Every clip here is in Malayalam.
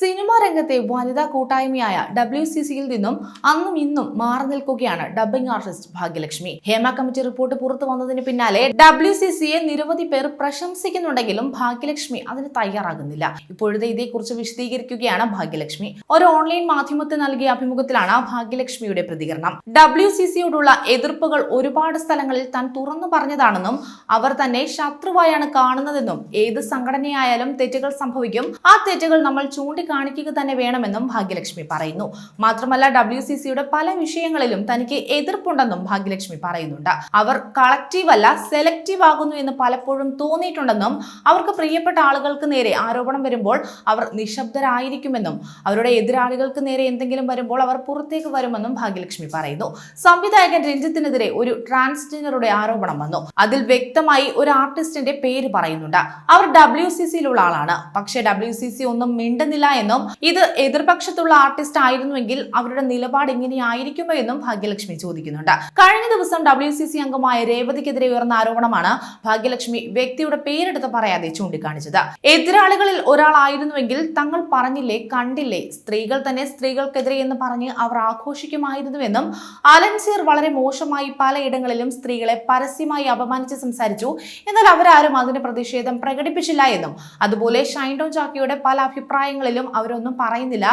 സിനിമാ രംഗത്തെ വനിതാ കൂട്ടായ്മയായ ഡബ്ല്യു സി സിയിൽ നിന്നും അന്നും ഇന്നും മാറി നിൽക്കുകയാണ് dubbing artist Bhagyalakshmi. Hema committee report പുറത്തു വന്നതിന് പിന്നാലെ ഡബ്ല്യു സി സിയെ നിരവധി പേർ പ്രശംസിക്കുന്നുണ്ടെങ്കിലും ഭാഗ്യലക്ഷ്മി അതിന് തയ്യാറാകുന്നില്ല. ഇപ്പോഴത്തെ ഇതേക്കുറിച്ച് വിശദീകരിക്കുകയാണ് ഭാഗ്യലക്ഷ്മി. ഒരു ഓൺലൈൻ മാധ്യമത്തിന് നൽകിയ അഭിമുഖത്തിലാണ് ഭാഗ്യലക്ഷ്മിയുടെ പ്രതികരണം. ഡബ്ല്യു സി സിയോടുള്ള എതിർപ്പുകൾ ഒരുപാട് സ്ഥലങ്ങളിൽ താൻ തുറന്നു പറഞ്ഞതാണെന്നും അവർ തന്നെ ശത്രുവായാണ് കാണുന്നതെന്നും ഏത് സംഘടനയായാലും തെറ്റുകൾ സംഭവിക്കും. ആ തെറ്റുകൾ നമ്മൾ ചൂണ്ടിക്കാണിക്കുക തന്നെ വേണമെന്നും ഭാഗ്യലക്ഷ്മി പറയുന്നു. മാത്രമല്ല ഡബ്ല്യു സി സിയുടെ പല വിഷയങ്ങളിലും തനിക്ക് എതിർപ്പുണ്ടെന്നും ഭാഗ്യലക്ഷ്മി പറയുന്നുണ്ട്. അവർ കളക്റ്റീവ് അല്ല സെലക്റ്റീവ് ആകുന്നു എന്ന് പലപ്പോഴും തോന്നിയിട്ടുണ്ടെന്നും അവർക്ക് പ്രിയപ്പെട്ട ആളുകൾക്ക് നേരെ ആരോപണം വരുമ്പോൾ അവർ നിശബ്ദരായിരിക്കുമെന്നും അവരുടെ എതിരാളികൾക്ക് നേരെ എന്തെങ്കിലും വരുമ്പോൾ അവർ പുറത്തേക്ക് വരുമെന്നും ഭാഗ്യലക്ഷ്മി പറയുന്നു. സംവിധായകൻ രഞ്ജിത്തിനെതിരെ ഒരു ട്രാൻസ്ജെൻഡറുടെ ആരോപണം വന്നു. അതിൽ വ്യക്തമായി ഒരു ആർട്ടിസ്റ്റിന്റെ പേര് പറയുന്നുണ്ട്. അവർ ഡബ്ല്യു സി സിയിലുള്ള ആളാണ്. പക്ഷേ ഡബ്ല്യു സി സി ഒന്നും മിണ്ടുന്നില്ല എന്നും ഇത് എതിർപക്ഷത്തുള്ള ആർട്ടിസ്റ്റ് ആയിരുന്നുവെങ്കിൽ അവരുടെ നിലപാട് എങ്ങനെയായിരിക്കുമോ എന്നും ഭാഗ്യലക്ഷ്മി ചോദിക്കുന്നുണ്ട്. കഴിഞ്ഞ ദിവസം ഡബ്ല്യു സി സി അംഗമായ രേവതിക്കെതിരെ ഉയർന്ന ആരോപണമാണ് ഭാഗ്യലക്ഷ്മി വ്യക്തിയുടെ പേരെടുത്ത് പറയാതെ ചൂണ്ടിക്കാണിച്ചത്. എതിരാളികളിൽ ഒരാളായിരുന്നുവെങ്കിൽ തങ്ങൾ പറഞ്ഞില്ലേ കണ്ടില്ലേ സ്ത്രീകൾ തന്നെ സ്ത്രീകൾക്കെതിരെ എന്ന് പറഞ്ഞ് അവർ ആഘോഷിക്കുമായിരുന്നുവെന്നും അലൻസീർ വളരെ മോശമായി പലയിടങ്ങളിലും സ്ത്രീകളെ പരസ്യമായി അപമാനിച്ച് സംസാരിച്ചു. എന്നാൽ അവരാരും അതിന് പ്രതിഷേധം പ്രകടിപ്പിച്ചില്ല എന്നും അതുപോലെ ഷൈൻഡോൺ ചാക്കിയുടെ പല അഭിപ്രായങ്ങളിലും അവരൊന്നും പറയുന്നില്ല.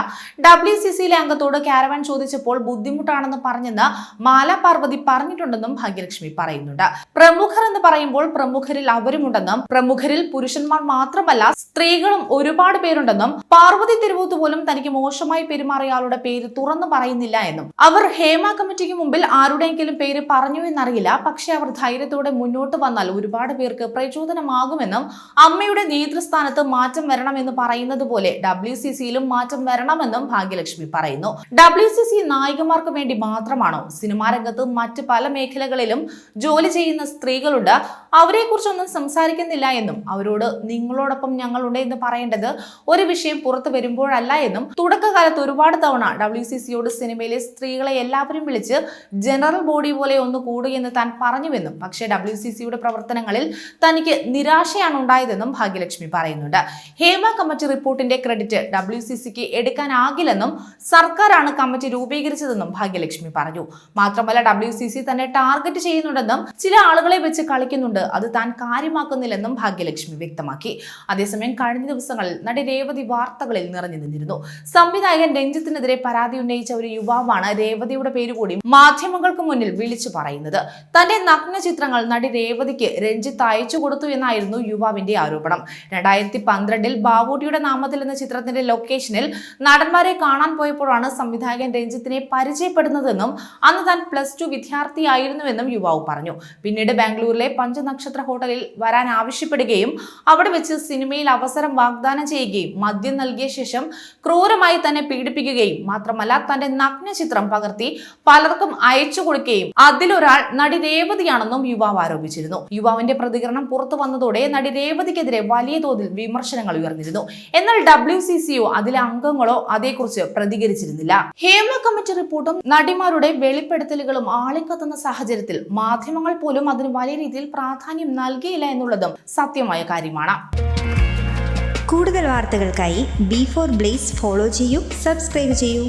ഡബ്ല്യു സി സിയിലെ അംഗത്തോട് കാരവാൻ ചോദിച്ചപ്പോൾ ബുദ്ധിമുട്ടാണെന്ന് പറഞ്ഞെന്ന് മാല പാർവതി പറഞ്ഞിട്ടുണ്ടെന്നും ഭാഗ്യലക്ഷ്മി പറയുന്നുണ്ട്. പ്രമുഖർ എന്ന് പറയുമ്പോൾ പ്രമുഖരിൽ അവരുമുണ്ടെന്നും പ്രമുഖരിൽ പുരുഷന്മാർ മാത്രമല്ല സ്ത്രീകളും ഒരുപാട് പേരുണ്ടെന്നും പാർവതി തിരുവൂത്ത് പോലും തനിക്ക് മോശമായി പെരുമാറിയ ആളുടെ പേര് തുറന്നു പറയുന്നില്ല എന്നും. അവർ ഹേമ കമ്മിറ്റിക്ക് മുമ്പിൽ ആരുടെയെങ്കിലും പേര് പറഞ്ഞു എന്നറിയില്ല. പക്ഷെ അവർ ധൈര്യത്തോടെ മുന്നോട്ട് വന്നാൽ ഒരുപാട് പേർക്ക് പ്രചോദനമാകുമെന്നും അമ്മയുടെ നേതൃസ്ഥാനത്ത് മാറ്റം വരണമെന്ന് പറയുന്നത് പോലെ ഡബ്ല്യു സി സിയിലും മാറ്റം വരണമെന്നും ഭാഗ്യലക്ഷ്മി പറയുന്നു. ഡബ്ല്യു സി സി നായികമാർക്ക് വേണ്ടി മാത്രമാണോ സിനിമാ രംഗത്ത് മറ്റ് പല മേഖലകളിലും ജോലി ചെയ്യുന്ന സ്ത്രീകളുണ്ട്? അവരെ കുറിച്ചൊന്നും സംസാരിക്കുന്നില്ല എന്നും അവരോട് നിങ്ങളോടൊപ്പം ഞങ്ങളുണ്ട് എന്ന് പറയേണ്ടത് ഒരു വിഷയം പുറത്തു വരുമ്പോഴല്ല എന്നും തുടക്കകാലത്ത് ഒരുപാട് തവണ ഡബ്ല്യു സി സിയോട് സിനിമയിലെ സ്ത്രീകളെ എല്ലാവരും വിളിച്ച് ജനറൽ ബോഡി പോലെ ഒന്ന് കൂടുകയെന്ന് താൻ പറഞ്ഞുവെന്നും പക്ഷേ ഡബ്ല്യു സി സിയുടെ പ്രവർത്തനങ്ങളിൽ തനിക്ക് നിരാശയാണ് ഉണ്ടായതെന്നും ഭാഗ്യലക്ഷ്മി പറയുന്നുണ്ട്. ഹേമ കമ്മിറ്റി റിപ്പോർട്ടിന്റെ ക്രെഡിറ്റ് ഡബ്ല്യു സി സിക്ക് എടുക്കാനാകില്ലെന്നും സർക്കാരാണ് കമ്മിറ്റി രൂപീകരിച്ചതെന്നും ഭാഗ്യലക്ഷ്മി പറഞ്ഞു. മാത്രമല്ല ഡബ്ല്യു സി സി തന്നെ ടാർഗറ്റ് ചെയ്യുന്നുണ്ടെന്നും ചില ആളുകളെ വെച്ച് കളിക്കുന്നുണ്ട്. അത് താൻ കാര്യമാക്കുന്നില്ലെന്നും ഭാഗ്യലക്ഷ്മി വ്യക്തമാക്കി. അതേസമയം കഴിഞ്ഞ ദിവസങ്ങളിൽ നടി രേവതി വാർത്തകളിൽ നിറഞ്ഞു നിന്നിരുന്നു. സംവിധായകൻ രഞ്ജിത്തിനെതിരെ പരാതി ഉന്നയിച്ച ഒരു യുവാവാണ് രേവതിയുടെ പേരുകൂടി മാധ്യമങ്ങൾക്ക് മുന്നിൽ വിളിച്ചു പറയുന്നത്. തന്റെ നഗ്ന ചിത്രങ്ങൾ നടി രേവതിക്ക് രഞ്ജിത്ത് അയച്ചു കൊടുത്തു എന്നായിരുന്നു യുവാവിന്റെ ആരോപണം. രണ്ടായിരത്തി പന്ത്രണ്ടിൽ ബാവൂട്ടിയുടെ നാമത്തിൽ എന്ന ചിത്രത്തിന്റെ ലൊക്കേഷനിൽ നടന്മാരെ കാണാൻ പോയപ്പോഴാണ് സംവിധായകൻ രഞ്ജിത്തിനെ പരിചയപ്പെടുന്നതെന്നും അന്ന് താൻ പ്ലസ് ടു വിദ്യാർത്ഥിയായിരുന്നുവെന്നും യുവാവ് പറഞ്ഞു. പിന്നീട് ബാംഗ്ലൂരിലെ പഞ്ചനക്ഷത്ര ഹോട്ടലിൽ വരാൻ ആവശ്യപ്പെടുകയും അവിടെ വെച്ച് സിനിമയിൽ അവസരം വാഗ്ദാനം ചെയ്യുകയും മദ്യം നൽകിയ ശേഷം ക്രൂരമായി തന്നെ പീഡിപ്പിക്കുകയും മാത്രമല്ല തന്റെ നഗ്ന ചിത്രം പകർത്തി പലർക്കും അയച്ചു കൊടുക്കുകയും അതിലൊരാൾ നടി രേവതിയാണെന്നും യുവാവ് ആരോപിച്ചിരുന്നു. യുവാവിന്റെ പ്രതികരണം പുറത്തു വന്നതോടെ നടി രേവതിക്കെതിരെ വലിയ തോതിൽ വിമർശനങ്ങൾ ഉയർന്നിരുന്നു. എന്നാൽ ഡബ്ല്യു സി സിയോ അതിലെ അംഗങ്ങളോ അതേക്കുറിച്ച് പ്രതികരിച്ചിരുന്നില്ല. ഹേമ കമ്മിറ്റി റിപ്പോർട്ടും നടിമാരുടെ വെളിപ്പെടുത്തലുകളും ആളിക്കത്തുന്ന സാഹചര്യത്തിൽ മാധ്യമങ്ങൾ പോലും അതിന് വലിയ രീതിയിൽ പ്രാധാന്യം നൽകിയില്ല എന്നുള്ളതും സത്യമായ കാര്യമാണ്. കൂടുതൽ വാർത്തകൾക്കായി ബി ഫോർ ബ്ലേസ് ഫോളോ ചെയ്യൂ സബ്സ്ക്രൈബ് ചെയ്യൂ.